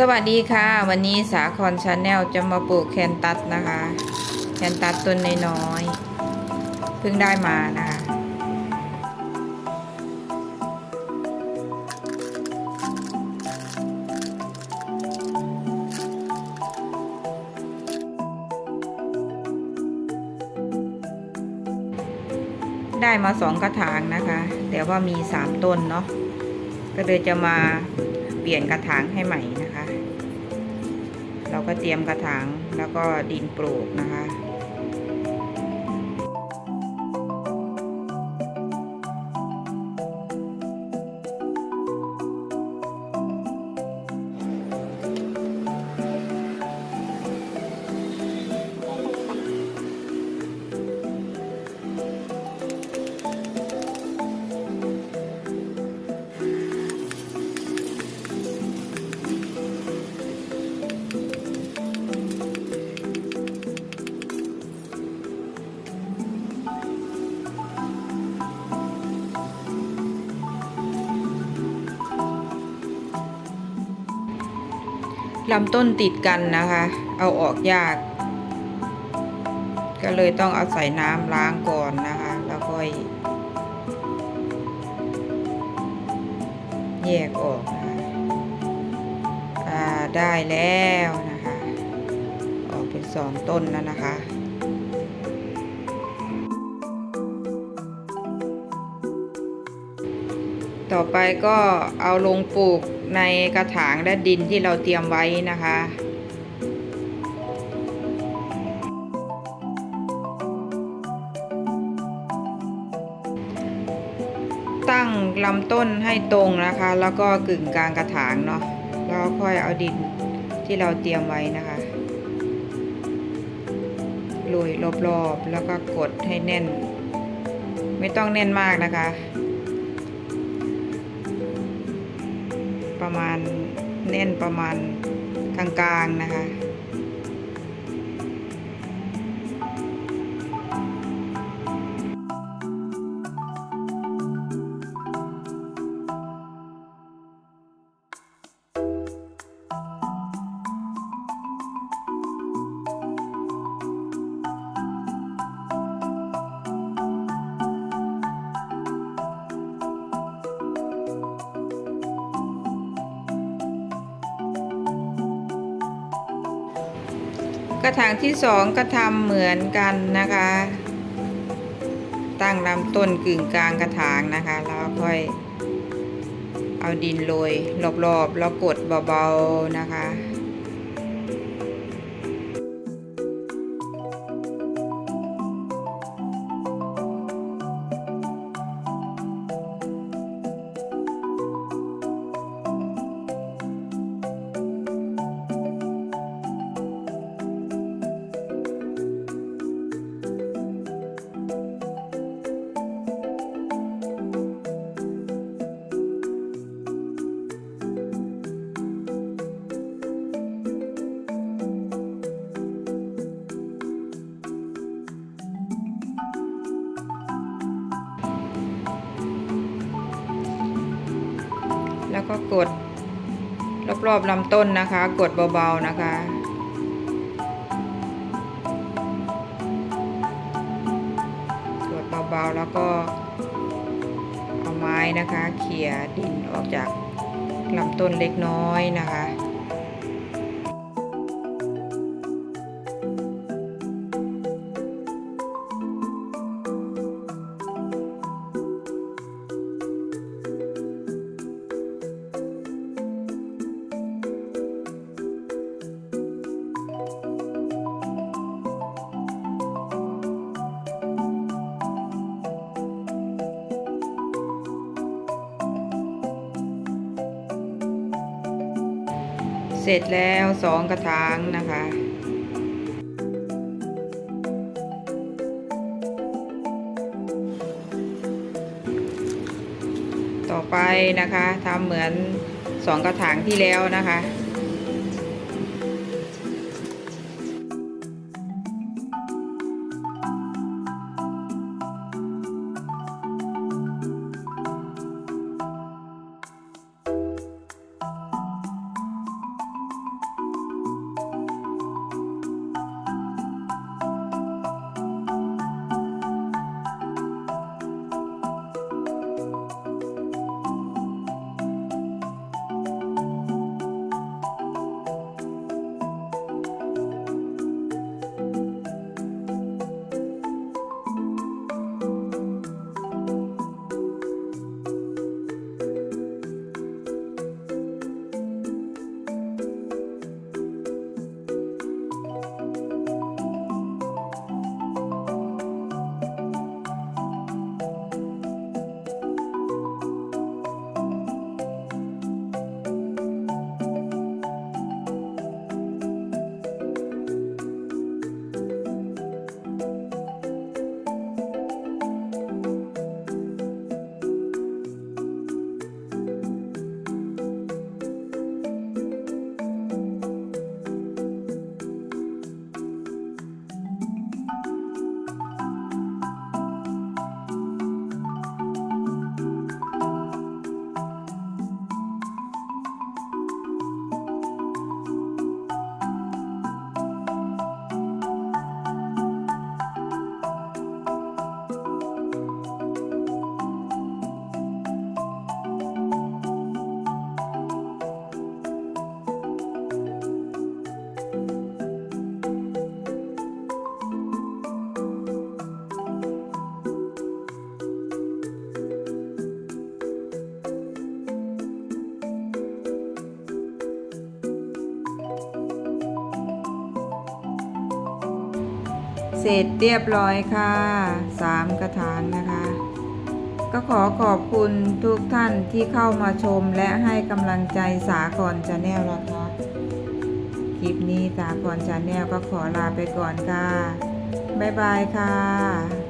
สวัสดีค่ะ วันนี้สาครชาแนลจะมาปลูกแคนตัสนะคะ แคนตัสต้นน้อยๆเพิ่งได้มานะคะได้มาสองกระถางนะคะ แต่ว่ามีสามต้นเนาะก็เลยจะมาเปลี่ยนกระถางให้ใหม่นะคะ เราก็เตรียมกระถางแล้วก็ดินปลูกนะคะ ลำต้นติดกันนะคะ เอาออกยาก ก็เลยต้องเอาใส่น้ำล้างก่อนนะคะ แล้วค่อยแยกออกนะคะอได้แล้วนะคะ ออกเป็นสองต้นแล้วนะคะ ต่อไปก็เอาลงปลูกในกระถางและดินที่เราเตรียมไว้นะคะตั้งลำต้นให้ตรงนะคะ แล้วก็กึ่งกลางกระถางเนาะแล้วค่อยเอาดินที่เราเตรียมไว้นะคะโรยรอบๆแล้วก็กดให้แน่น ไม่ต้องแน่นมากนะคะ ประมาณแน่นประมาณกลางๆนะคะ กระถางที่สองก็ทำเหมือนกันนะคะ ตั้งลำต้นกึ่งกลางกระถางนะคะ แล้วค่อยเอาดินโรยรอบๆแล้วกดเบาๆนะคะ ก็กดรอบๆลำต้นนะคะ กดเบาๆนะคะกดเบาๆแล้วก็เอาไม้นะคะเขี่ยดินออกจากลำต้นเล็กน้อยนะคะ เสร็จแล้วสองกระถางนะคะต่อไปนะคะทำเหมือนสองกระถางที่แล้วนะคะ สร็จเรียบร้อยค่ะสามกระถางนะคะ ก็ขอขอบคุณทุกท่านที่เข้ามาชมและให้กำลังใจสาครชาแนลนะคะคลิปนี้สาครชาแนลก็ขอลาไปก่อนค่ะ บ๊ายบายค่ะ